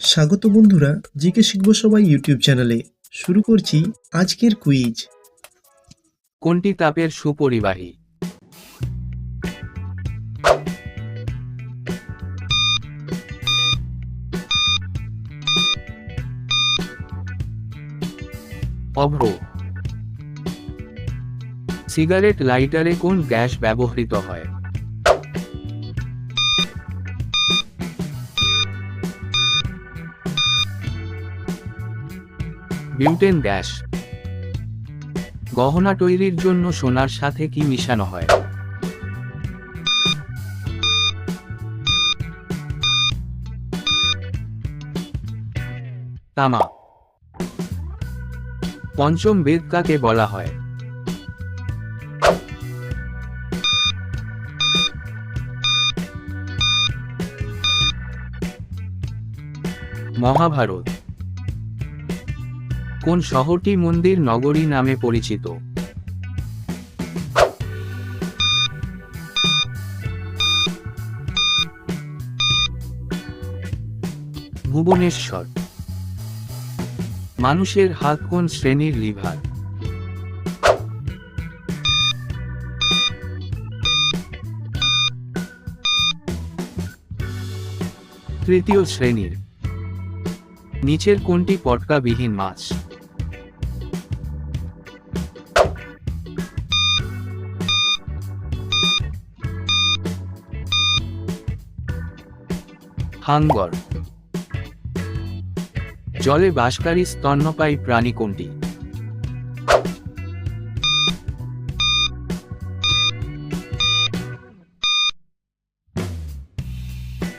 স্বাগত বন্ধুরা, জিকে শিখব সবাই ইউটিউব চ্যানেলে। শুরু করছি আজকের কুইজ। কোনটি তাপের সুপরিবাহী? অভ্র। সিগারেট লাইটারে কোন গ্যাস ব্যবহৃত হয়? বিউটেন গ্যাস গহনা তৈরির জন্য সোনার সাথে কি মিশানো হয়? তামা। পঞ্চম বেদ কাকে বলা হয়? মহাভারত। কোন শহরটি মন্দির নগরী নামে পরিচিত? ভুবনেশ্বর। মানুষের হাত কোন শ্রেণির লিভার? তৃতীয় শ্রেণির। নিচের কোনটি পটকাবিহীন মাছ? হাঙ্গর। জলে বাসকারী স্তন্যপায়ী প্রাণী কোনটি?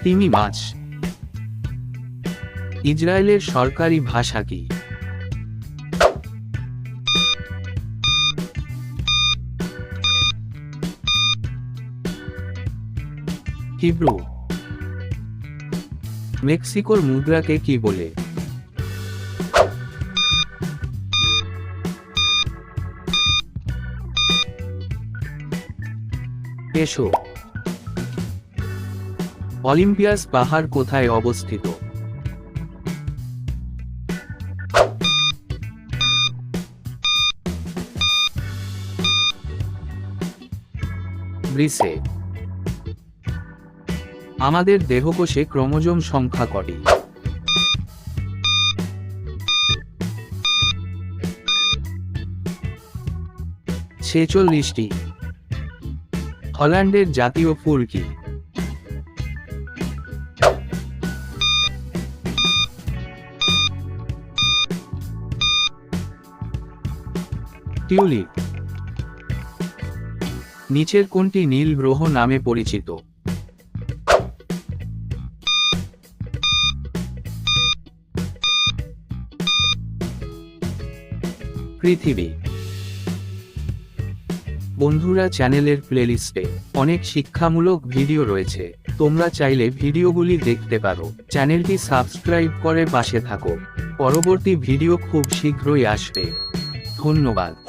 তিমি মাছ। ইসরায়েলের সরকারি ভাষা কি? হিব্রু। মেক্সিকোর মুদ্রাকে কি বলে? পেশো অলিম্পিয়াস পাহাড় কোথায় অবস্থিত? গ্রিসে। আমাদের দেহকোষে ক্রোমোজোম সংখ্যা কটি? ছেচল্লিশটি। হল্যান্ডের জাতীয় ফুল কি? টিউলিপ। নিচের কোনটি নীল গ্রহ নামে পরিচিত? পৃথিবী। বন্ধুরা চ্যানেলের প্লেলিস্টে অনেক শিক্ষামূলক ভিডিও রয়েছে। তোমরা চাইলে ভিডিওগুলি দেখতে পারো। চ্যানেলটি সাবস্ক্রাইব করে পাশে থাকো। পরবর্তী ভিডিও খুব শীঘ্রই আসবে। ধন্যবাদ।